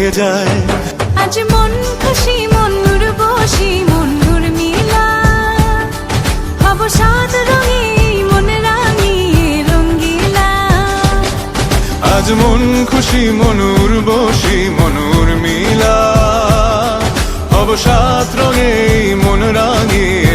এঁকে যায়। আজ মন খুশি মন বসি মন মিলা। হব সাত রঙে মন রাঙি রঙ্গিলা। আজ মন খুশি মনুর বসি মনুর মিলা। হব অবসাদ রঙে মন রাঙিয়ে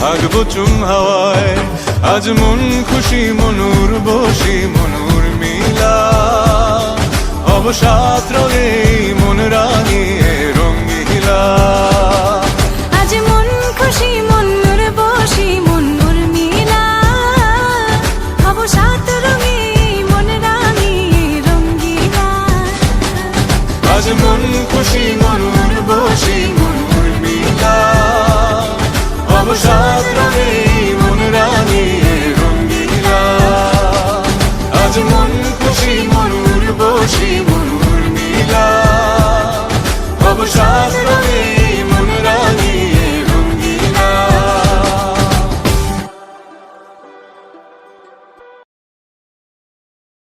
থাকব চুম হাওয়ায়। আজ মন খুশি মনুর বসি মনুর মিলা। অবসাদ রঙে মন রাঙিয়ে রঙ্গিলা আজ মন খুশি বসি মন মিলা। রঙে মন রাঙিয়ে আজ মন খুশি মনুর